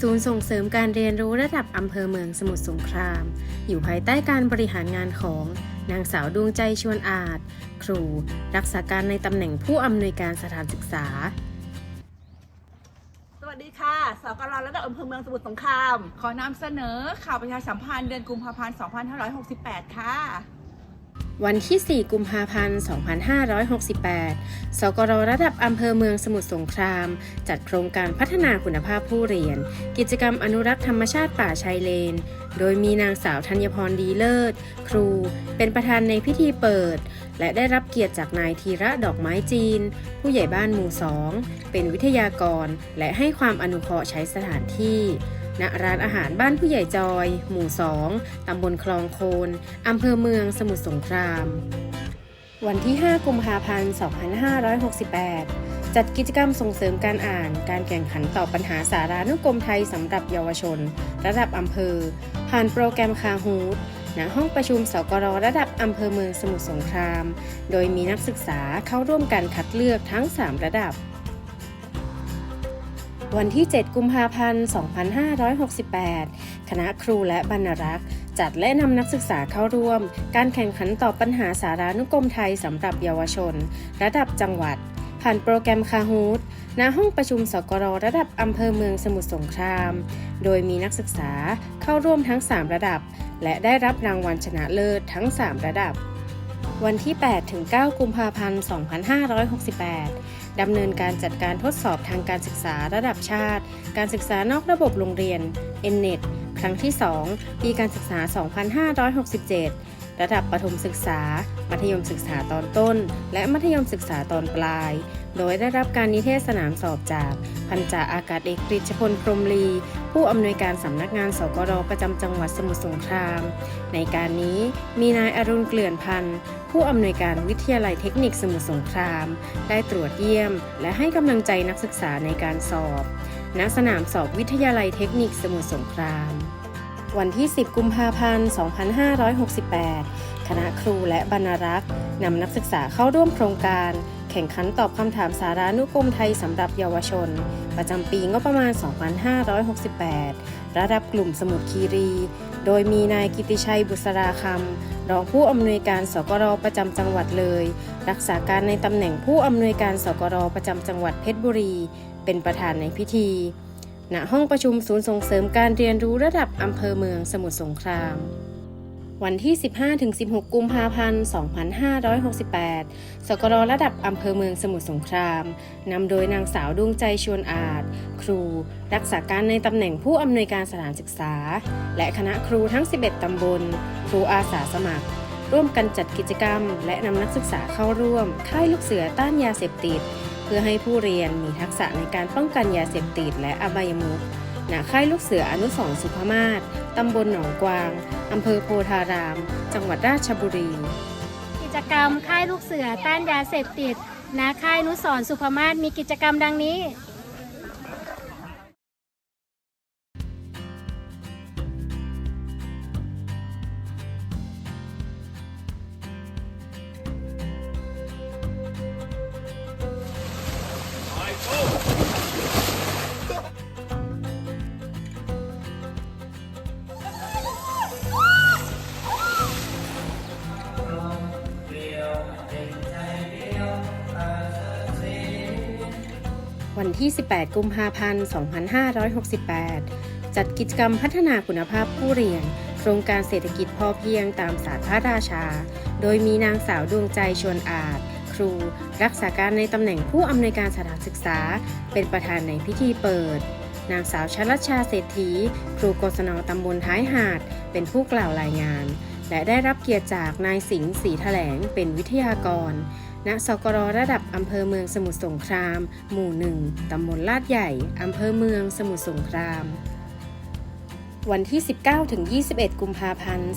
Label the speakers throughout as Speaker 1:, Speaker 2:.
Speaker 1: ศูนย์ส่งเสริมการเรียนรู้ระดับอำเภอเมืองสมุทรสงคราม อยู่ภายใต้การบริหารงานของนางสาวดวงใจชวนอาจ ครู รักษาการในตำแหน่งผู้อำนวยการสถานศึกษา
Speaker 2: สวัสดีค่ะสกรระดับอำเภอเมืองสมุทรสงคราม
Speaker 3: ขอนำเสนอข่าวประชาสัมพันธ์เดือนกุมภาพันธ์ 2568 ค่ะ
Speaker 1: วันที่ 4 กุมภาพันธ์ 2568 สกรระดับอำเภอเมืองสมุทรสงคราม จัดโครงการพัฒนาคุณภาพผู้เรียน กิจกรรมอนุรักษ์ธรรมชาติป่าชายเลน โดยมีนางสาวธัญพรดีเลิศ ครู เป็นประธานในพิธีเปิด และได้รับเกียรติจากนายธีระดอกไม้จีน ผู้ใหญ่บ้านหมู่สอง เป็นวิทยากร และให้ความอนุเคราะห์ใช้สถานที่ ณร้านอาหารบ้านผู้ใหญ่จอย หมู่2ตำบลคลองโคนอำเภอเมืองสมุทรสงคราม วันที่ 5 กุมภาพันธ์ 2568 จัดกิจกรรมส่งเสริมการอ่าน การแข่งขันตอบปัญหาสารานุกรมไทยสำหรับเยาวชน ระดับอำเภอ ผ่านโปรแกรมคาฮูดณห้องประชุมสกรระดับอำเภอเมืองสมุทรสงคราม โดยมีนักศึกษาเข้าร่วมการคัดเลือกทั้ง 3 ระดับ วันที่ 7 กุมภาพันธ์ 2568 คณะครูและบรรณรักษ์ จัดและนำนักศึกษาเข้าร่วม การแข่งขันตอบปัญหาสารานุกรมไทยสำหรับเยาวชน ระดับจังหวัด ผ่านโปรแกรมคาฮูดณห้องประชุมสกรระดับอำเภอเมืองสมุทรสงคราม โดยมีนักศึกษาเข้าร่วมทั้ง 3 ระดับ และได้รับรางวัลชนะเลิศทั้ง 3 ระดับ วันที่ 8 ถึง 9 กุมภาพันธ์ 2568 ดำเนินการจัดการทดสอบทางการศึกษาระดับชาติ การศึกษานอกระบบโรงเรียน NNET ครั้งที่ 2 ปีการศึกษา 2567 ระดับประถมศึกษา มัธยมศึกษาตอนต้น และมัธยมศึกษาตอนปลาย โดยได้รับการนิเทศสนามสอบจากพันจ่าอากาศเอกกฤษพลพรมลี ผู้อำนวยการสำนักงานสกรประจำจังหวัดสมุทรสงคราม ในการนี้มีนายอรุณเกลื่อนพันธ์ผู้อำนวยการวิทยาลัยเทคนิคสมุทรสงคราม ได้ตรวจเยี่ยม และให้กำลังใจนักศึกษาในการสอบ ณ สนามสอบวิทยาลัยเทคนิคสมุทรสงคราม วันที่ 10 กุมภาพันธ์ 2568 คณะครูและบรรณารักษ์นำนักศึกษาเข้าร่วมโครงการ แข่งขันตอบคำถามสารานุกรมไทยสำหรับเยาวชน ประจำปีงบประมาณ 2568 ระดับกลุ่มสมุทรคีรี โดยมีนายกิติชัยบุษราคำรองผู้อำนวยการสกรประจำจังหวัดเลย รักษาการในตำแหน่งผู้อำนวยการสกรประจำจังหวัดเพชรบุรี เป็นประธานในพิธี ณห้องประชุมศูนย์ส่งเสริมการเรียนรู้ระดับอำเภอเมืองสมุทรสงคราม วันที่ 15-16 กุมภาพันธ์ 2568 สกรระดับอำเภอเมืองสมุทรสงคราม นำโดยนางสาวดวงใจชวนอาจ ครู รักษาการในตำแหน่งผู้อำนวยการสถานศึกษา และคณะครูทั้ง 11 ตำบล ครูอาสาสมัคร ร่วมกันจัดกิจกรรม และนำนักศึกษาเข้าร่วม ค่ายลูกเสือต้านยาเสพติด เพื่อให้ผู้เรียนมีทักษะในการป้องกันยาเสพติดและอบายมุขณค่ายลูกเสืออนุสรณ์สุภมาศตำบลหนองกวาง อำเภอโพธาราม จังหวัดราชบุรี
Speaker 4: กิจกรรมค่ายลูกเสือต้านยาเสพติดณค่ายนุสรณ์สุภมาศมีกิจกรรมดังนี้
Speaker 1: วันที่ 18 กุมภาพันธ์ 2568 จัดกิจกรรมพัฒนาคุณภาพผู้เรียน โครงการเศรษฐกิจพอเพียงตามศาสตร์พระราชา โดยมีนางสาวดวงใจชวนอาจ ครู รักษาการในตำแหน่งผู้อำนวยการสถานศึกษา เป็นประธานในพิธีเปิด นางสาวชลัชชาเศรษฐี ครูกศนตำบลท้ายหาด เป็นผู้กล่าวรายงาน และได้รับเกียรติจากนายสิงห์ศรีแถลงเป็นวิทยากร ณสกรระดับอำเภอเมืองสมุทรสงคราม หมู่หนึ่งตำบลลาดใหญ่อำเภอเมืองสมุทรสงคราม วันที่ 19-21 กุมภาพันธ์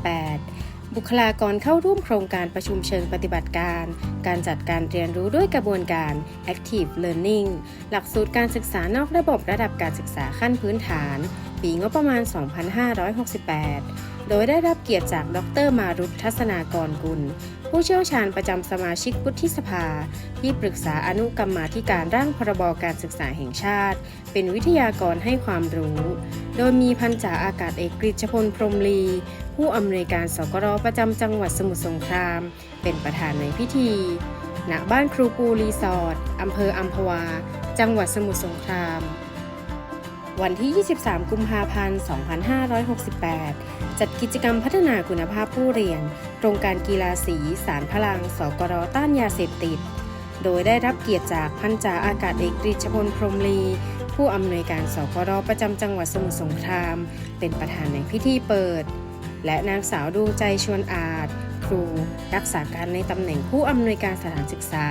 Speaker 1: 2568 บุคลากรเข้าร่วมโครงการประชุมเชิงปฏิบัติการ การจัดการเรียนรู้ด้วยกระบวนการ Active Learning หลักสูตรการศึกษานอกระบบระดับการศึกษาขั้นพื้นฐาน ปีงบประมาณ 2568 โดยได้รับเกียรติจากดรมารุตทัศนากรกุล ผู้เชี่ยวชาญประจำสมาชิกวุฒิสภา ที่ปรึกษาอนุกรรมาธิการร่างพรบการศึกษาแห่งชาติ เป็นวิทยากรให้ความรู้ โดยมีพันจ่าอากาศเอกกฤษพลพรมลี ผู้อำนวยการสกรประจำจังหวัดสมุทรสงคราม เป็นประธานในพิธีณบ้านครูปูรีสอร์ทอำเภออัมพวา จังหวัดสมุทรสงคราม วันที่ 23 กุมภาพันธ์ 2568 จัดกิจกรรมพัฒนาคุณภาพผู้เรียน โครงการกีฬาสี สารพลัง สกรต้านยาเสพติด โดยได้รับเกียรติจากพันจ่าอากาศเอกกฤษพลพรมลี ผู้อำนวยการสกรประจำจังหวัดสมุทรสงคราม เป็นประธานในพิธีเปิด และนางสาวดวงใจชวนอาจ ครู รักษาการในตำแหน่งผู้อำนวยการสถานศึกษา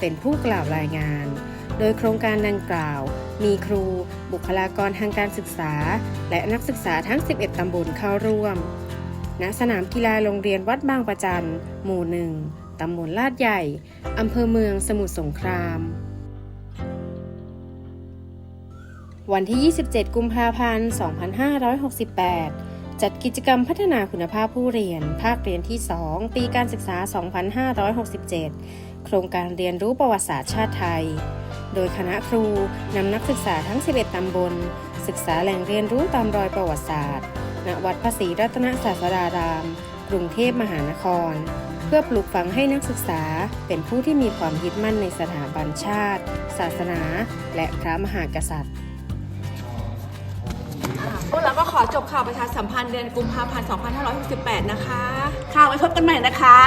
Speaker 1: เป็นผู้กล่าวรายงาน โดยโครงการดังกล่าว มีครู บุคลากรทางการศึกษา และนักศึกษาทั้ง 11 ตำบลเข้าร่วม ณ สนามกีฬาโรงเรียนวัดบางประจัน หมู่หนึ่งตำบลลาดใหญ่ อำเภอเมืองสมุทรสงคราม วันที่ 27 กุมภาพันธ์ 2568 จัดกิจกรรมพัฒนาคุณภาพผู้เรียน ภาคเรียนที่ 2 ปีการศึกษา 2567 โครงการเรียนรู้ประวัติศาสตร์ชาติไทย โดยคณะครูนำนักศึกษาทั้ง 11 ตำบล ศึกษาแหล่งเรียนรู้ตามรอยประวัติศาสตร์ ณ วัดพระศรีรัตนศาสดาราม กรุงเทพมหานคร เพื่อปลูกฝังให้นักศึกษาเป็นผู้ที่มีความยึดมั่นในสถาบันชาติ ศาสนา และพระมหากษัตริย์
Speaker 3: พวกเราก็ขอจบข่าวประชาสัมพันธ์เดือนกุมภาพันธ์ 2568 นะคะ
Speaker 2: ค่ะไว้พบกันใหม่นะคะ